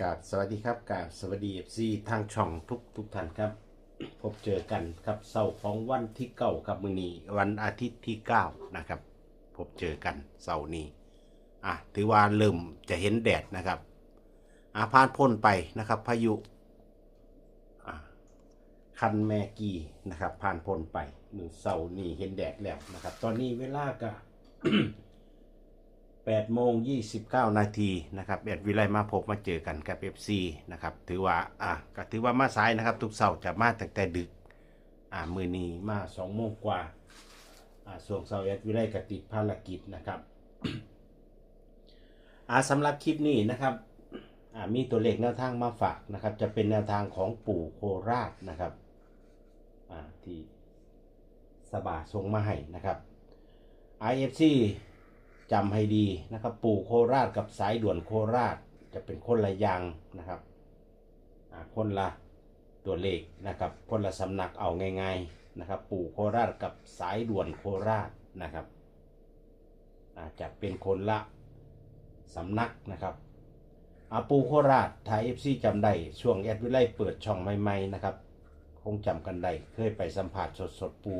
กราบสวัสดีครับกราบสวัสดีเอฟซีทางช่องทุกทุกท่านครับ พบเจอกันครับเสาร์ของวันที่เก้าครับมือนี้วันอาทิตย์ที่เก้านะครับ พบเจอกันเสาร์นี้อะถือว่าเริ่มจะเห็นแดดนะครับอาพานพ้นไปนะครับ พายุอะคันแมกีนะครับ ผ่านพ้นไปมือเสาร์นี้เห็นแดดแล้วนะครับ ตอนนี้เวลาก็ 8โมง29 นาทีนะครับแอดวิไลมาพบมาเจอกันกับ FC นะครับถือว่าอะก็ถือว่ามาสายนะครับ ทุกเสาร์จะมาตั้งแต่ดึกอ่ามือนี้มา2โมงกว่าอ่าส่วงเสาร์แอดวิไลกติดภารกิจนะครับอ่าสำหรับคลิปนี้นะครับอ่ามีตัวเลขแนวทางมาฝากนะครับ จะเป็นแนวทางของปู่โคราชนะครับอ่าที่สบาส่งมาให้นะครับ IFC จำให้ดีนะครับ ปู่โคราชกับสายด่วนโคราชจะเป็นคนละอยางนะครับคนละตัวเลขนะครับ คนละสำนักเอาง่ายๆนะครับ ปู่โคราชกับสายด่วนโคราชนะครับอาจจะเป็นคนละสำนักนะครับอาปูโคราชไทยเอฟซีจำได้ช่วงแอดวิไลเปิดช่องใหม่ๆนะครับ คงจำกันได้เคยไปสัมผัสสดๆปู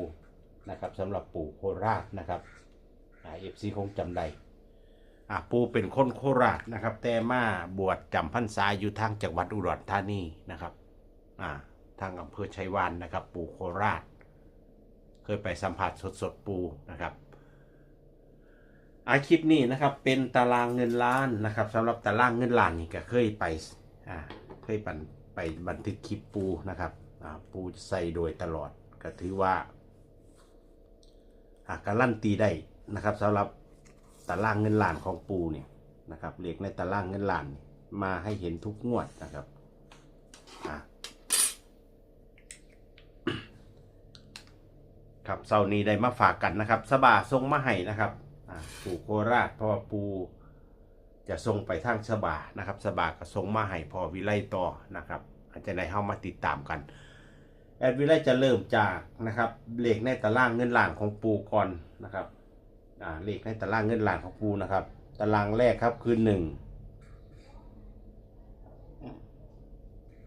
นะครับสำหรับปู่โคราชนะครับ เอฟซีคงจำได้อ่าปูเป็นคนโคราชนะครับ แต่มาบวชจำพรรษาอยู่ทางจังหวัดอุดรธานีนะครับอ่าทางอำเภอชัยวานนะครับ ปูโคราช เคยไปสัมผัสสดๆปูนะครับอาคลิปนี้นะครับเป็นตารางเงินล้านนะครับสำหรับตารางเงินล้านนี่ก็เคยไปอ่าเคยปันไปบันทึกคลิปปูนะครับอ่าปูใส่โดยตลอดก็ถือว่าอาการลั่นตีได้ นะครับสำหรับตารางเงินล้านของปูเนี่ยนะครับเลขในตารางเงินล้านมาให้เห็นทุกงวดนะครับครับเสาร์นี้ได้มาฝากกันนะครับ สบาทรงมาให้นะครับปูโคราชเพราะว่าปูจะส่งไปทางสบานะครับ สบาก็ส่งมาให้พอวิไลต่อนะครับอาจจะได้เข้ามาติดตามกัน แอดวิไลจะเริ่มจากนะครับเลขในตารางเงินล้านของปูก่อนนะครับ อ่าเลขในตารางเงินหลานของปูนะครับ ตารางแรกครับคือหนึ่ง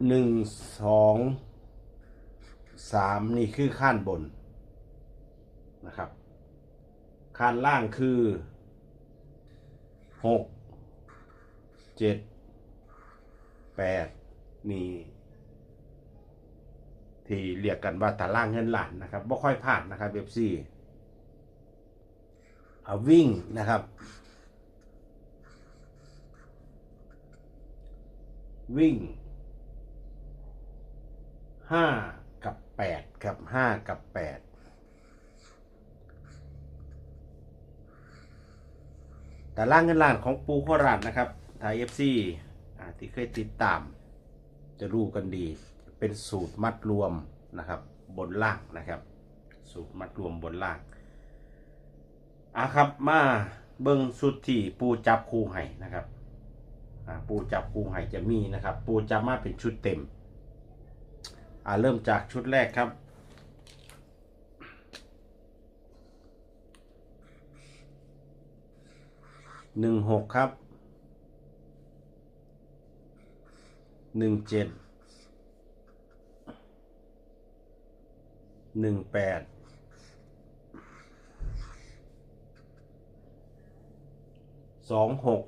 หนึ่งสองสามนี่คือขั้นบนนะครับขั้นล่างคือหกเจ็ดแปดนี่ที่เรียกกันว่าตารางเงินหลานนะครับบ่ค่อยพลาดนะครับเบฟซี่ วิ่งนะครับ วิ่งห้ากับแปดครับห้ากับแปดตารางเงินล้านของปูโคราชนะครับไทยเอฟซีที่เคยติดตาม จะรู้กันดี เป็นสูตรมัดรวมนะครับ บนล่างนะครับ สูตรมัดรวมบนล่าง อะครับมาเบิ้งสุดที่ปูจับคู่ให้นะครับอ่าปูจับคู่ให้จะมีนะครับ ปูจับมาเป็นชุดเต็มอ่าเริ่มจากชุดแรกครับ หนึ่งหกครับ หนึ่งเจ็ด หนึ่งแปด สองหก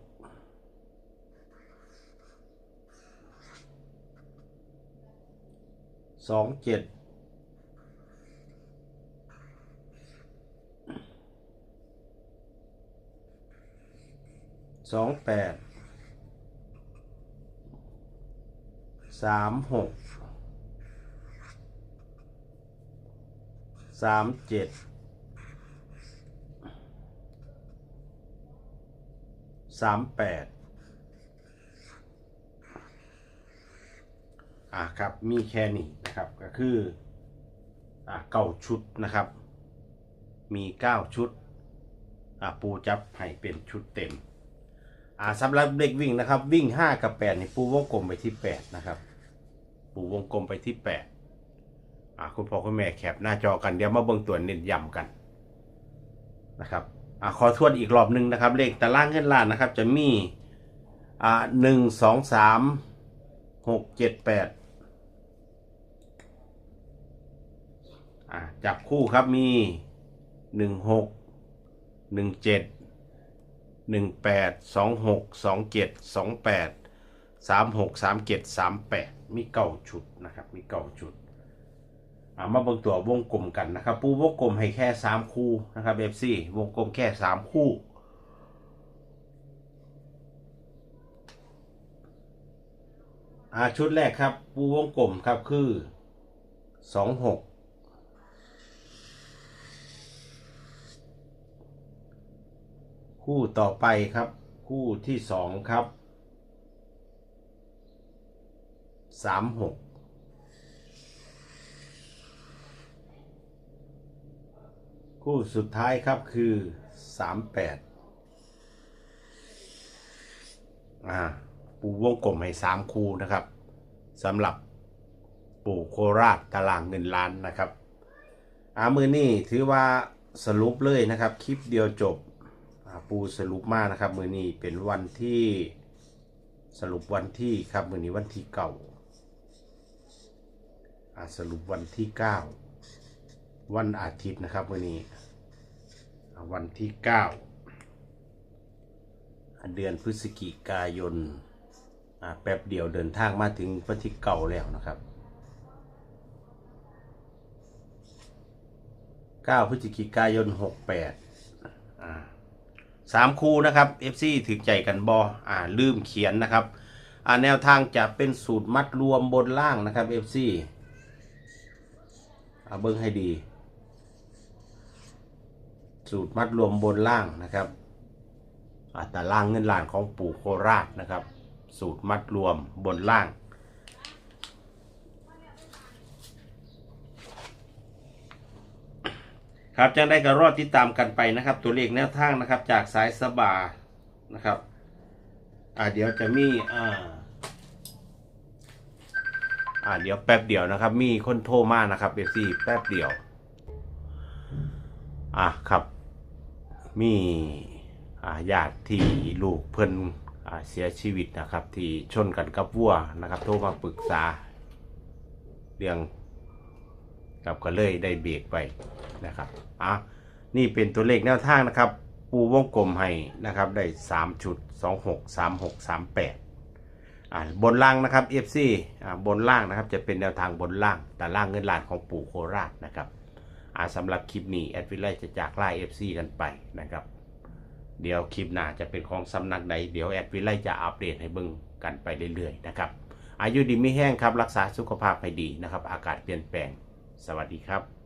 สองเจ็ดสองแปดสามหกสามเจ็ด สามแปดอะครับ มีแค่นี้นะครับ ก็คืออะเก้าชุดนะครับ มีเก้าชุดอะปูจับให้เป็นชุดเต็มอ่าสำหรับเด็กวิ่งนะครับ วิ่ง 5 กับ 8 นี่ปูวงกลมไปที่ 8 นะครับ ปูวงกลมไปที่ 8อ่าคุณพ่อคุณแม่แคปหน้าจอกันเดี๋ยวมาเบิ่งตัวเน้นย้ำกันนะครับ อ่าขอทวนอีกรอบหนึ่งนะครับ เลขตารางเงินล้านนะครับ จะมีอ่าหนึ่งสองสามหกเจ็ดแปดอ่าจับคู่ครับมีหนึ่งหกหนึ่งเจ็ดหนึ่งแปดสองหกสองเจ็ดสองแปดสามหกสามเจ็ดสามแปดมีเก้าชุดนะครับ มีเก้าชุด อ่ามาเบิ่งตัววงกลมกันนะครับ ปูวงกลมให้แค่สามคู่นะครับเอฟซีวงกลมแค่สามคู่อาชุดแรกครับ ปูวงกลมครับคือสองหกคู่ต่อไปครับ คู่ที่สองครับสามหก คู่สุดท้ายครับคือสามแปดอ่าปูวงกลมให้สามคูนะครับสำหรับปู่โคราชตารางเงินล้านนะครับอามือนี่ถือว่าสรุปเลยนะครับ คลิปเดียวจบอ่าปูสรุปมากนะครับ มือนี้เป็นวันที่สรุปวันที่ครับ มือนี้วันที่เก่าสรุปวันที่เก้า วันอาทิตย์นะครับมือนี้วันที่เก้าเดือนพฤศจิกายนแป๊บเดียวเดินทางมาถึงวันที่เก่าแล้วนะครับ 9 พฤศจิกายน 68อ่าสามคู่นะครับ FC ถือใจกันบออ่าลืมเขียนนะครับแนวทางจะเป็นสูตรมัดรวมบนล่างนะครับ FC อ่าเบิ้งให้ดี สูตรมัดรวมบนล่างนะครับอ่าแต่ล่างเงินล้านของปู่โคราชนะครับ สูตรมัดรวมบนล่าง ครับจังได้ก็รอดติดตามกันไปนะครับ ตัวเลขแนวทางนะครับ จากสายสบานะครับอ่าเดี๋ยวจะมีอ่าอ่าเดี๋ยวแป๊บเดียวนะครับ มีคนโทรมานะครับเอฟซีแป๊บเดียว อะครับ มีญาติที่ลูกเพิ่นเสียชีวิตนะครับ ที่ชนกันกับวัวนะครับ โทรมาปรึกษาเรื่องครับก็เลยได้เบรกไปนะครับอะนี่เป็นตัวเลขแนวทางนะครับ ปูวงกลมให้นะครับได้3ชุด26 36 38อ่าบนล่างนะครับ FC อ่าบนล่างนะครับจะเป็นแนวทางบนล่างแต่ล่างเงินล้านของปู่โคราชนะครับ อาสำหรับคลิปนี้แอดวิไลจะจากไล่ FC กันไปนะครับ เดี๋ยวคลิปหน้าจะเป็นของสำนักใดเดี๋ยวแอดวิไลจะอัปเดตให้เบิ่งกันไปเรื่อยๆนะครับอายุดีไม่แห้งครับรักษาสุขภาพให้ดีนะครับ อากาศเปลี่ยนแปลง สวัสดีครับ